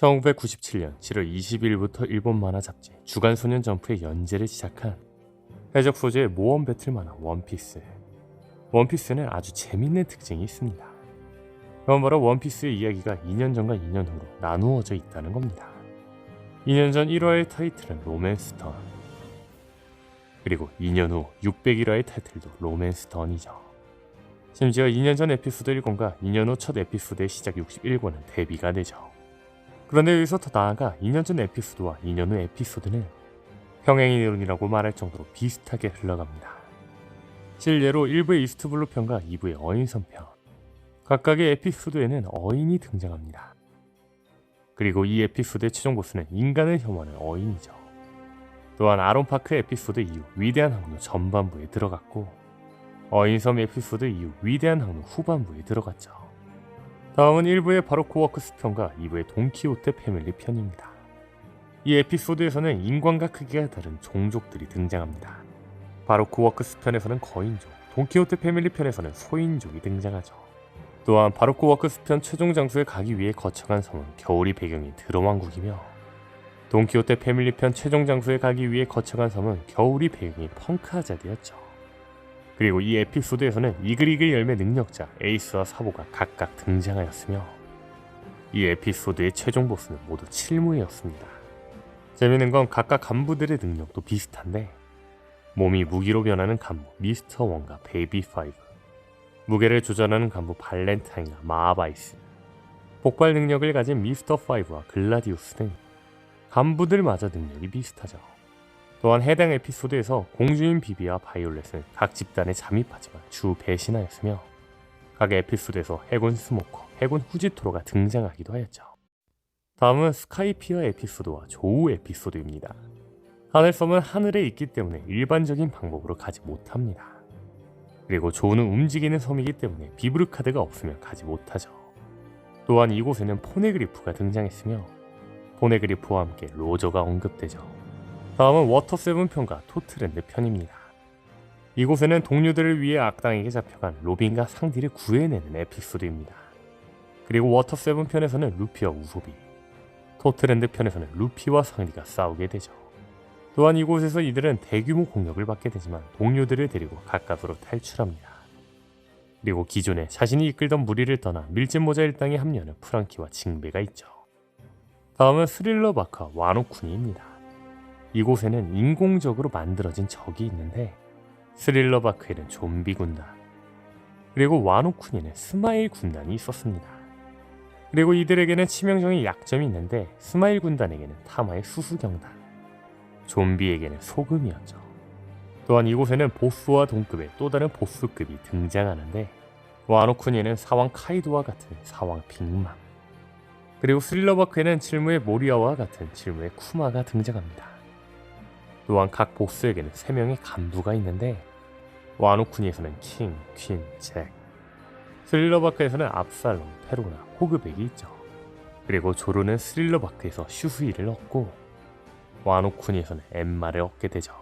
1997년 7월 20일부터 일본 만화 잡지 주간 소년 점프의 연재를 시작한 해적 소재의 모험 배틀 만화 원피스. 원피스는 아주 재밌는 특징이 있습니다. 그건 바로 원피스의 이야기가 2년 전과 2년 후로 나누어져 있다는 겁니다. 2년 전 1화의 타이틀은 로맨스 턴. 그리고 2년 후 601화의 타이틀도 로맨스 턴이죠. 심지어 2년 전 에피소드 1권과 2년 후 첫 에피소드의 시작 61권은 데뷔가 되죠. 그런데 여기서 더 나아가 2년 전 에피소드와 2년 후 에피소드는 평행이 이론이라고 말할 정도로 비슷하게 흘러갑니다. 실례로 1부의 이스트블루 편과 2부의 어인선 편. 각각의 에피소드에는 어인이 등장합니다. 그리고 이 에피소드의 최종 보스는 인간을 혐오하는 어인이죠. 또한 아론 파크 에피소드 이후 위대한 항로 전반부에 들어갔고 어인섬 에피소드 이후 위대한 항로 후반부에 들어갔죠. 다음은 1부의 바로코 워크스 편과 2부의 돈키호테 패밀리 편입니다. 이 에피소드에서는 인간과 크기가 다른 종족들이 등장합니다. 바로코 워크스 편에서는 거인족, 돈키호테 패밀리 편에서는 소인족이 등장하죠. 또한 바로코 워크스 편 최종 장소에 가기 위해 거쳐간 섬은 겨울이 배경인 드럼왕국이며 돈키호테 패밀리 편 최종 장소에 가기 위해 거쳐간 섬은 겨울이 배경인 펑크아자드였죠. 그리고 이 에피소드에서는 이글이글 열매 능력자 에이스와 사보가 각각 등장하였으며 이 에피소드의 최종 보스는 모두 칠무이였습니다. 재미있는 건 각각 간부들의 능력도 비슷한데 몸이 무기로 변하는 간부 미스터 원과 베이비 파이브 무게를 조절하는 간부 발렌타인과 마아바이스 폭발 능력을 가진 미스터 파이브와 글라디우스 등 간부들마저 능력이 비슷하죠. 또한 해당 에피소드에서 공주인 비비와 바이올렛은 각 집단에 잠입하지만 주 배신하였으며 각 에피소드에서 해군 스모커, 해군 후지토로가 등장하기도 하였죠. 다음은 스카이피어 에피소드와 조우 에피소드입니다. 하늘섬은 하늘에 있기 때문에 일반적인 방법으로 가지 못합니다. 그리고 조우는 움직이는 섬이기 때문에 비브르 카드가 없으면 가지 못하죠. 또한 이곳에는 포네그리프가 등장했으며 포네그리프와 함께 로저가 언급되죠. 다음은 워터세븐 편과 토트랜드 편입니다. 이곳에는 동료들을 위해 악당에게 잡혀간 로빈과 상디를 구해내는 에피소드입니다. 그리고 워터세븐 편에서는 루피와 우소비, 토트랜드 편에서는 루피와 상디가 싸우게 되죠. 또한 이곳에서 이들은 대규모 공격을 받게 되지만 동료들을 데리고 가까스로 탈출합니다. 그리고 기존에 자신이 이끌던 무리를 떠나 밀짚 모자 일당에 합류하는 프랑키와 징베가 있죠. 다음은 스릴러 바카 와노쿠니입니다. 이곳에는 인공적으로 만들어진 적이 있는데 스릴러 바크에는 좀비 군단 그리고 와노쿠니는 스마일 군단이 있었습니다. 그리고 이들에게는 치명적인 약점이 있는데 스마일 군단에게는 타마의 수수경단 좀비에게는 소금이었죠. 또한 이곳에는 보스와 동급의 또 다른 보스급이 등장하는데 와노쿠니는 사왕 카이도와 같은 사왕 빅맘 그리고 스릴러바크에는 칠무의 모리아와 같은 칠무의 쿠마가 등장합니다. 또한 각 보스에게는 3명의 간부가 있는데 와노쿠니에서는 킹, 퀸, 잭 스릴러바크에서는 압살롬, 페로나, 호그백이 있죠. 그리고 조르는 스릴러바크에서 슈후이를 얻고 와노쿠니에서는 엠마를 얻게 되죠.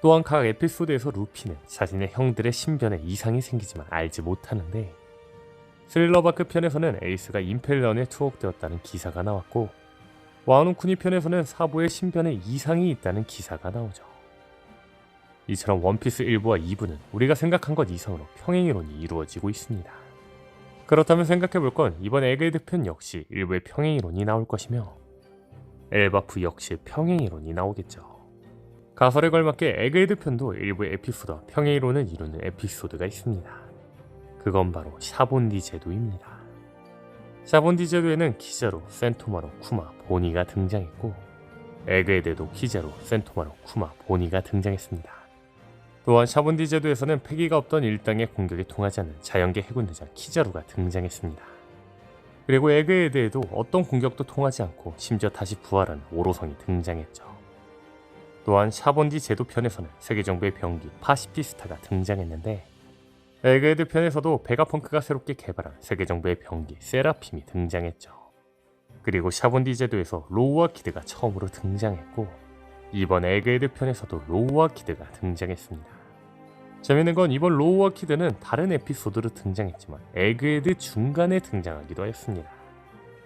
또한 각 에피소드에서 루피는 자신의 형들의 신변에 이상이 생기지만 알지 못하는데 스릴러바크 편에서는 에이스가 임펠런에 투옥되었다는 기사가 나왔고 와누쿠니 편에서는 사부의 신변에 이상이 있다는 기사가 나오죠. 이처럼 원피스 1부와 2부는 우리가 생각한 것 이상으로 평행이론이 이루어지고 있습니다. 그렇다면 생각해볼 건 이번 에그헤드 편 역시 일부의 평행이론이 나올 것이며 엘바프 역시 평행이론이 나오겠죠. 가설에 걸맞게 에그헤드 편도 일부 에피소드와 평행이론을 이루는 에피소드가 있습니다. 그건 바로 샤본디 제도입니다. 샤본디 제도에는 키자로, 센토마로, 쿠마, 보니가 등장했고 에그에데도 키자로, 센토마로, 쿠마, 보니가 등장했습니다. 또한 샤본디 제도에서는 패기가 없던 일당의 공격에 통하지 않는 자연계 해군대장 키자루가 등장했습니다. 그리고 에그에데에도 어떤 공격도 통하지 않고 심지어 다시 부활한 오로성이 등장했죠. 또한 샤본디 제도 편에서는 세계정부의 병기 파시피스타가 등장했는데 에그헤드 편에서도 베가펑크가 새롭게 개발한 세계정부의 병기 세라핌이 등장했죠. 그리고 샤본디 제도에서 로우와 키드가 처음으로 등장했고 이번 에그헤드 편에서도 로우와 키드가 등장했습니다. 재밌는 건 이번 로우와 키드는 다른 에피소드로 등장했지만 에그헤드 중간에 등장하기도 했습니다.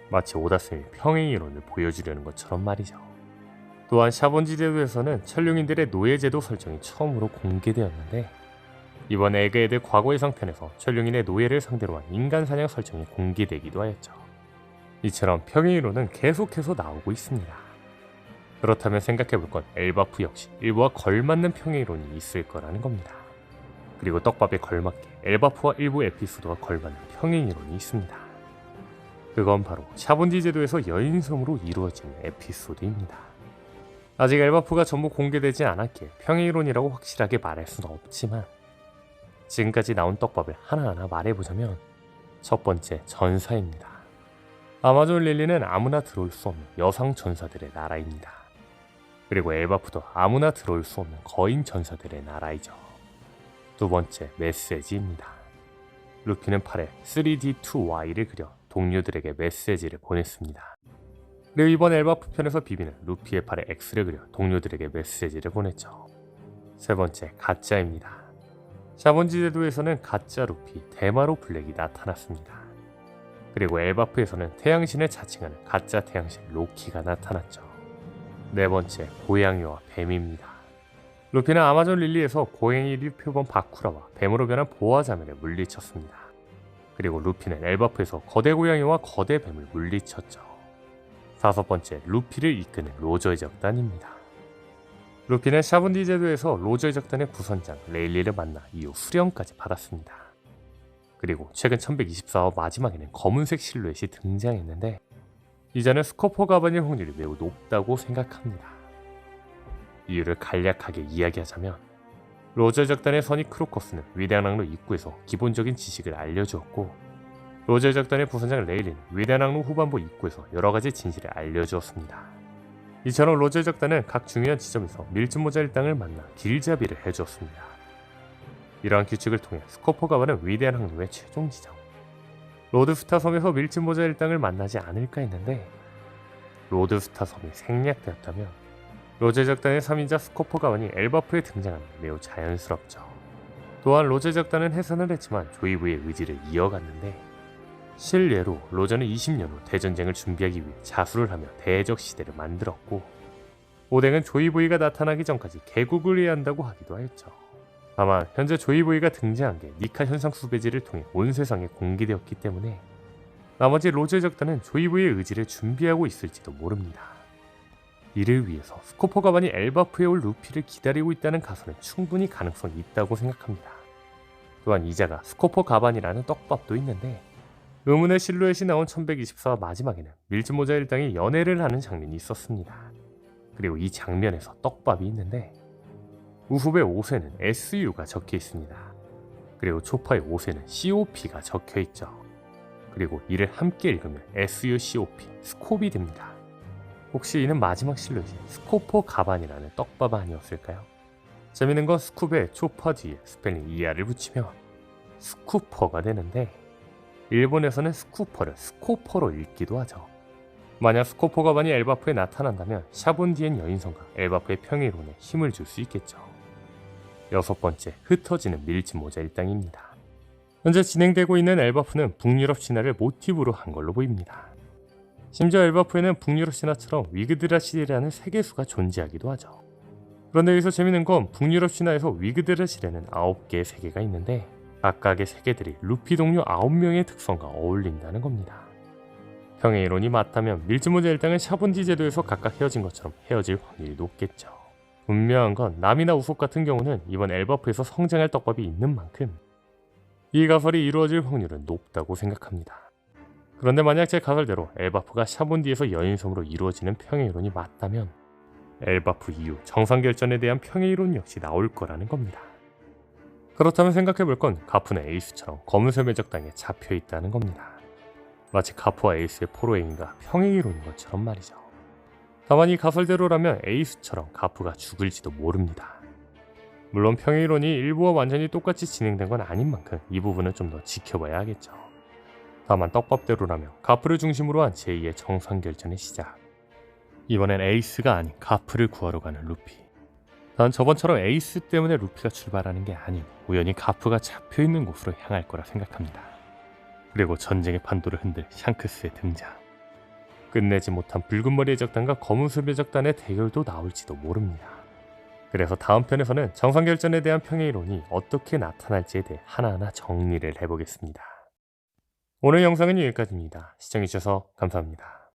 마치 오다스의 평행 이론을 보여주려는 것처럼 말이죠. 또한 샤본지 제도에서는 천룡인들의 노예제도 설정이 처음으로 공개되었는데 이번 에그헤드 과거의 상편에서 천룡인의 노예를 상대로 한 인간 사냥 설정이 공개되기도 하였죠. 이처럼 평행 이론은 계속해서 나오고 있습니다. 그렇다면 생각해볼 건 엘바프 역시 일부와 걸맞는 평행 이론이 있을 거라는 겁니다. 그리고 떡밥에 걸맞게 엘바프와 일부 에피소드와 걸맞는 평행 이론이 있습니다. 그건 바로 샤본지 제도에서 여인섬으로 이루어진 에피소드입니다. 아직 엘바프가 전부 공개되지 않았기에 평행 이론이라고 확실하게 말할 수는 없지만 지금까지 나온 떡밥을 하나하나 말해보자면 첫 번째 전사입니다. 아마존 릴리는 아무나 들어올 수 없는 여성 전사들의 나라입니다. 그리고 엘바프도 아무나 들어올 수 없는 거인 전사들의 나라이죠. 두 번째 메시지입니다. 루피는 팔에 3D2Y를 그려 동료들에게 메시지를 보냈습니다. 그리고 이번 엘바프 편에서 비비는 루피의 팔에 X를 그려 동료들에게 메시지를 보냈죠. 세 번째 가짜입니다. 샤본지 제도에서는 가짜 루피 데마로 블랙이 나타났습니다. 그리고 엘바프에서는 태양신을 자칭하는 가짜 태양신 로키가 나타났죠. 네 번째 고양이와 뱀입니다. 루피는 아마존 릴리에서 고양이 류표본 바쿠라와 뱀으로 변한 보아자매를 물리쳤습니다. 그리고 루피는 엘바프에서 거대 고양이와 거대 뱀을 물리쳤죠. 다섯 번째 루피를 이끄는 로저의 적단입니다. 루피는 샤본디 제도에서 로저의 적단의 구선장 레일리를 만나 이후 수령까지 받았습니다. 그리고 최근 1124화 마지막에는 검은색 실루엣이 등장했는데 이자는 스코퍼 가반일 확률이 매우 높다고 생각합니다. 이유를 간략하게 이야기하자면 로저 적단의 선이 크로커스는 위대한 항로 입구에서 기본적인 지식을 알려주었고 로저 적단의 부선장 레일리는 위대한 항로 후반부 입구에서 여러 가지 진실을 알려주었습니다. 이처럼 로저 적단은 각 중요한 지점에서 밀짚 모자 일당을 만나 길잡이를 해주었습니다. 이러한 규칙을 통해 스코퍼 가반은 위대한 항로의 최종 지점 로드스타 섬에서 밀짚 모자 일당을 만나지 않을까 했는데 로드스타 섬이 생략되었다면 로제 적단의 3인자 스코퍼 가반이 엘바프에 등장하는 매우 자연스럽죠. 또한 로제 적단은 해산을 했지만 조이브의 의지를 이어갔는데 실례로 로저는 20년 후 대전쟁을 준비하기 위해 자수를 하며 대적 시대를 만들었고 오뎅은 조이브이가 나타나기 전까지 개국을 해야 한다고 하기도 하였죠. 다만 현재 조이보이가 등장한 게 니카 현상 수배지를 통해 온 세상에 공개되었기 때문에 나머지 로제 적단은 조이보이의 의지를 준비하고 있을지도 모릅니다. 이를 위해서 스코퍼 가반이 엘바프에 올 루피를 기다리고 있다는 가설은 충분히 가능성이 있다고 생각합니다. 또한 이자가 스코퍼 가반이라는 떡밥도 있는데 의문의 실루엣이 나온 1124화 마지막에는 밀짚 모자 일당이 연애를 하는 장면이 있었습니다. 그리고 이 장면에서 떡밥이 있는데 우후의 옷에는 SU가 적혀 있습니다. 그리고 초파의 옷에는 COP가 적혀 있죠. 그리고 이를 함께 읽으면 SU COP, 스코비 됩니다. 혹시 이는 마지막 실루엣이 스코퍼 가반이라는 떡밥 아니었을까요? 재밌는 건 스쿱에 초파 뒤에 스펠링 ER을 붙이면 스쿠퍼가 되는데 일본에서는 스쿠퍼를 스코퍼로 읽기도 하죠. 만약 스코퍼 가반이 엘바프에 나타난다면 샤본디엔 여인성과 엘바프의 평일론에 힘을 줄 수 있겠죠. 여섯 번째, 흩어지는 밀짚 모자 일당입니다. 현재 진행되고 있는 엘바프는 북유럽 신화를 모티브로 한 걸로 보입니다. 심지어 엘바프에는 북유럽 신화처럼 위그드라 시대라는 세계수가 존재하기도 하죠. 그런데 여기서 재밌는 건 북유럽 신화에서 위그드라 시대는 9개의 세계가 있는데 각각의 세계들이 루피 동료 9명의 특성과 어울린다는 겁니다. 평행 이론이 맞다면 밀즈모자 일당은 샤본지 제도에서 각각 헤어진 것처럼 헤어질 확률이 높겠죠. 분명한 건 남이나 우속 같은 경우는 이번 엘바프에서 성장할 떡밥이 있는 만큼 이 가설이 이루어질 확률은 높다고 생각합니다. 그런데 만약 제 가설대로 엘바프가 샤본디에서 여인섬으로 이루어지는 평행이론이 맞다면 엘바프 이후 정상결전에 대한 평행이론 역시 나올 거라는 겁니다. 그렇다면 생각해볼 건 가프는 에이스처럼 검은색 매적당에 잡혀 있다는 겁니다. 마치 가프와 에이스의 포로행위가 평행이론인 것처럼 말이죠. 다만 이 가설대로라면 에이스처럼 가프가 죽을지도 모릅니다. 물론 평행이론이 일부와 완전히 똑같이 진행된 건 아닌 만큼 이 부분은 좀 더 지켜봐야 하겠죠. 다만 떡밥대로라면 가프를 중심으로 한 제2의 정상결전의 시작. 이번엔 에이스가 아닌 가프를 구하러 가는 루피. 난 저번처럼 에이스 때문에 루피가 출발하는 게 아닌 우연히 가프가 잡혀 있는 곳으로 향할 거라 생각합니다. 그리고 전쟁의 판도를 흔들 샹크스의 등장. 끝내지 못한 붉은머리 해적단과 검은술 해적단의 대결도 나올지도 모릅니다. 그래서 다음 편에서는 정상결전에 대한 평행이론이 어떻게 나타날지에 대해 하나하나 정리를 해보겠습니다. 오늘 영상은 여기까지입니다. 시청해주셔서 감사합니다.